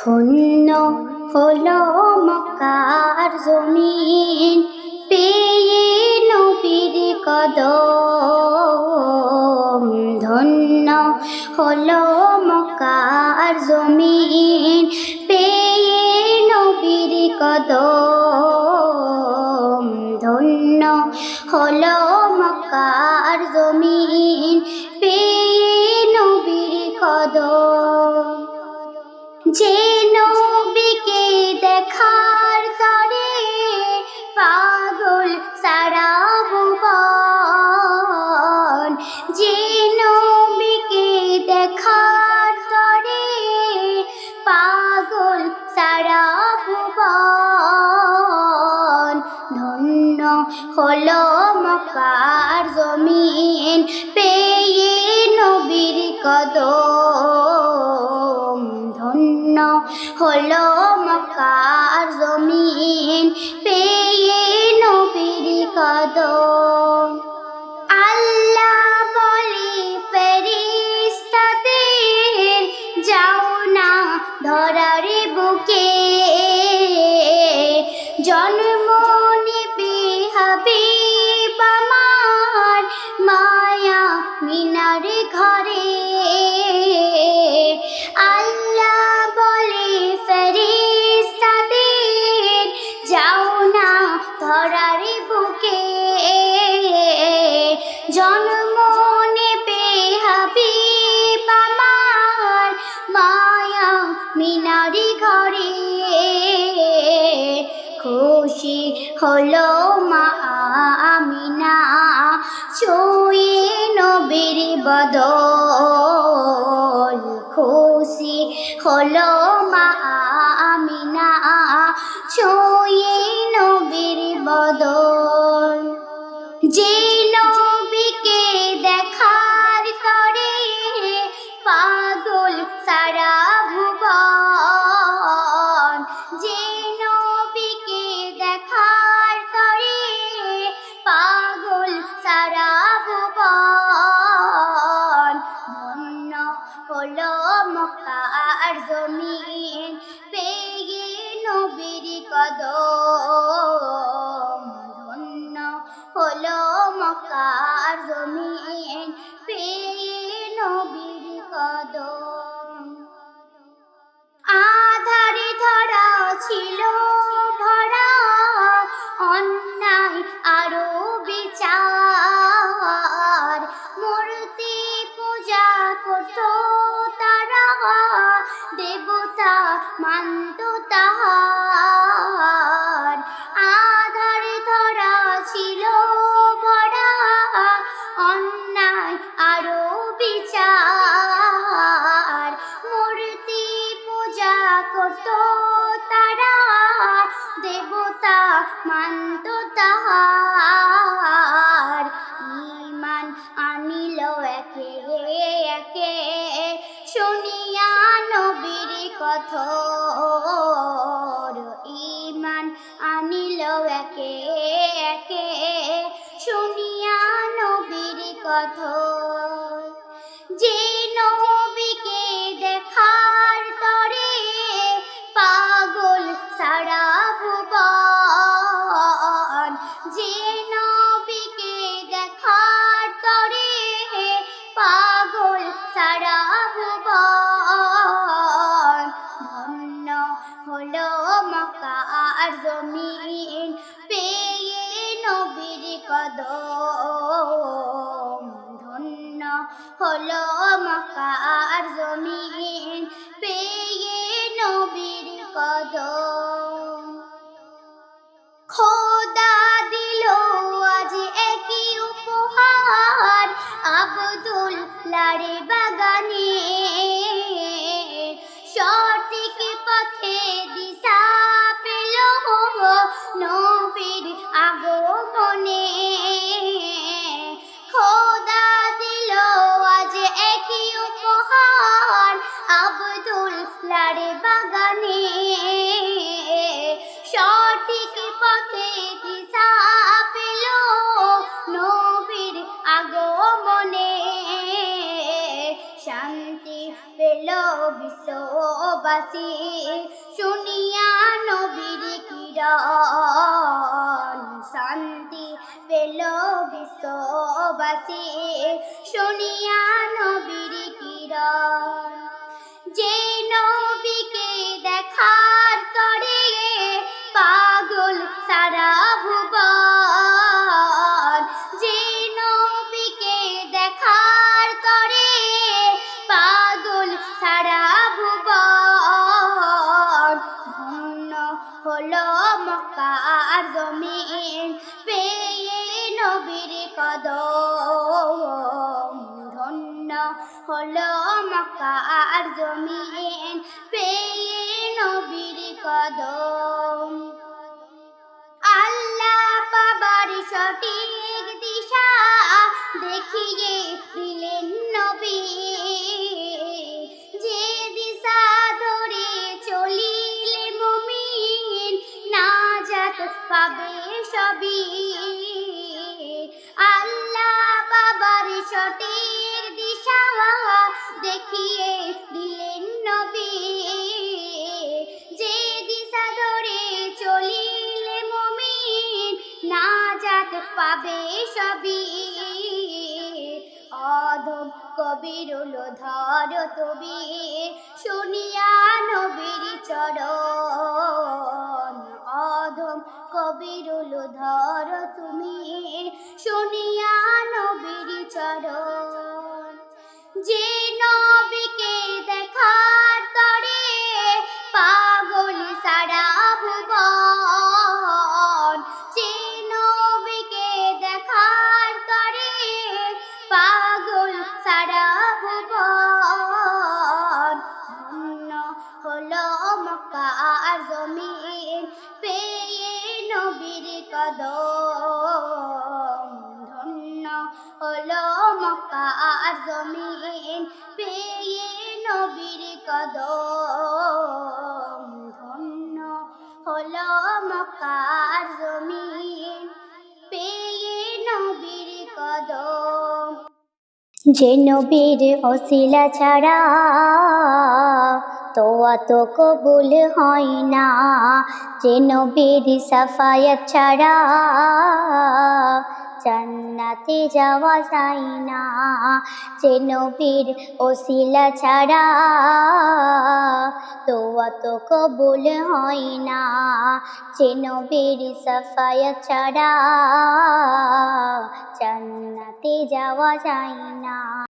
ধন্য হলো মক্কার জমিন পেয়ে নবীর কদম। ধন্য হলো মক্কার জমিন যে নবীকে দেখার তরে পাগল সারা ভুবন। যে নবীকে দেখার তরে পাগল সারা ভুবন। ধন্য হলো মক্কার জমিন হলো মকার জমিন? পেয়ে নবীর কদম। আল্লাহ বলে ফেরিস্তাদের যাও না ধরারে বুকে। মিনারি ঘরে। খুশি হলো মা আমিনা ছুঁয়ে নবীর বদল। খুশি হলো মা মক্কার জমিন দেবতা মানত তাহার। আধারে ধরা ছিল ভরা, অন্যায় আরও বিচার। মূর্তি পূজা করত তারা, দেবতা মানত তাহার। নবীর আব্দুল লারে বাগানে। সঠিক পথে দিশা পেল নবীর আগমনে। শান্তি পেল বিশ্ববাসী। শুনিয়া নবীর কিরণ। শান্তি পেল বিশ্ববাসী। শুনিয়া নবীর কিরণ। জমিন পেয়ে নবীর কদম। ধন্য হলো মক্কার জমিন পেয়ে নবীর কদম। আল্লাহ বাবার সঠিক দিশা দেখিয়ে দিলেন নবী। ধরে চলিলে মুমিন নাজাত পাবে সবই। অধম কবিরুল ধর তবি শুনিয়া নবীর চরণ। অধম কবিরুল ধর তুমি শুনিয়া নবীর চরণ। যে কদম ধন্য হলো মক্কার জমিন। পেয়ে নবীর কদম। যে নবীর অশিলা ছাড়া তোয়া তো কবুল হয় না। যে নবীর সাফায়াত ছাড়া জান্নাতে যাওয়া যায় না। যে নবীর ওসিলা ছাড়া তোয়া তো কবুল হয় না। যে নবীর সাফায়া ছাড়া জান্নাতে যাওয়া যায় না।